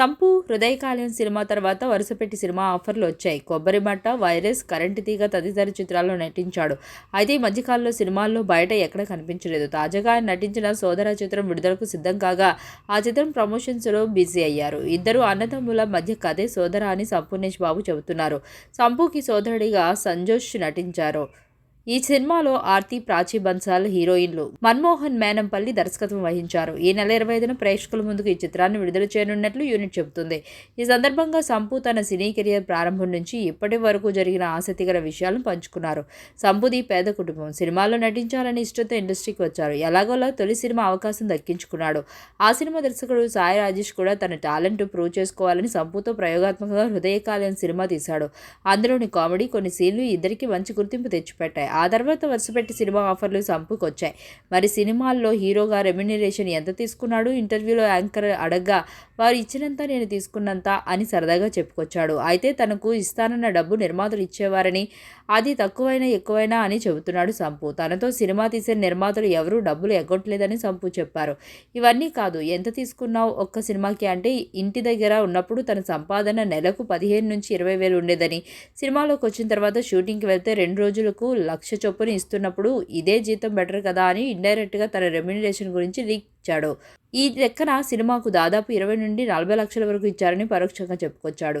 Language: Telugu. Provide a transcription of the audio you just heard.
సంపు హృదయకాలయం సినిమా తర్వాత వరుసపెట్టి సినిమా ఆఫర్లు వచ్చాయి. కొబ్బరి మట్ట వైరస్ కరెంటు తీగ తదితర చిత్రాల్లో నటించాడు. అయితే ఈ మధ్యకాలంలో సినిమాల్లో బయట ఎక్కడ కనిపించలేదు. తాజాగా ఆయన నటించిన సోదర చిత్రం విడుదలకు సిద్ధం కాగా ఆ చిత్రం ప్రమోషన్స్లో బిజీ అయ్యారు. ఇద్దరు అన్నదమ్ముల మధ్య కథే సోదర అని సంపూర్ణేష్ బాబు చెబుతున్నారు. సంపుకి సోదరుడిగా సంజోష్ నటించారు. ఈ సినిమాలో ఆర్తి ప్రాచీ బన్సాల్ హీరోయిన్లు మన్మోహన్ మేనంపల్లి దర్శకత్వం వహించారు. ఈ నెల ఇరవై ఐదున ప్రేక్షకుల ముందుకు ఈ చిత్రాన్ని విడుదల చేయనున్నట్లు యూనిట్ చెబుతుంది. ఈ సందర్భంగా సంపు తన సినీ కెరియర్ ప్రారంభం నుంచి ఇప్పటి వరకు జరిగిన ఆసక్తికర విషయాలను పంచుకున్నారు. సంపుది పేద కుటుంబం. సినిమాలో నటించాలని ఇష్టంతో ఇండస్ట్రీకి వచ్చారు. ఎలాగోలా తొలి సినిమా అవకాశం దక్కించుకున్నాడు. ఆ సినిమా దర్శకుడు సాయి రాజేష్ కూడా తన టాలెంట్ ప్రూవ్ చేసుకోవాలని సంపుతో ప్రయోగాత్మకంగా హృదయకాలయం సినిమా తీశాడు. అందులోని కామెడీ కొన్ని సీన్లు ఇద్దరికి మంచి గుర్తింపు తెచ్చిపెట్టాయి. ఆ తర్వాత వరుసపెట్టి సినిమా ఆఫర్లు సంపుకొచ్చాయి. మరి సినిమాల్లో హీరోగా రెమ్యునరేషన్ ఎంత తీసుకున్నాడు? ఇంటర్వ్యూలో యాంకర్ అడగ్గా వారు ఇచ్చినంత నేను తీసుకున్నంత అని సరదాగా చెప్పుకొచ్చాడు. అయితే తనకు ఇస్తానన్న డబ్బు నిర్మాతలు ఇచ్చేవారని అది తక్కువైనా ఎక్కువైనా అని చెబుతున్నాడు సంపు. తనతో సినిమా తీసే నిర్మాతలు ఎవరూ డబ్బులు ఎగ్గొట్టలేదని సంపు చెప్పారు. ఇవన్నీ కాదు ఎంత తీసుకున్నావు ఒక్క సినిమాకి? అంటే ఇంటి దగ్గర ఉన్నప్పుడు తన సంపాదన నెలకు పదిహేను నుంచి ఇరవై వేలు ఉండేదని సినిమాలోకి వచ్చిన తర్వాత షూటింగ్కి వెళ్తే రెండు రోజులకు లక్ష చొప్పున ఇస్తున్నప్పుడు ఇదే జీతం బెటర్ కదా అని ఇండైరెక్ట్గా తన రెమ్యునరేషన్ గురించి లీక్ ఇచ్చాడు. ఈ లెక్కన సినిమాకు దాదాపు ఇరవై నుండి నలభై లక్షల వరకు ఇచ్చారని పరోక్షంగా చెప్పుకొచ్చాడు.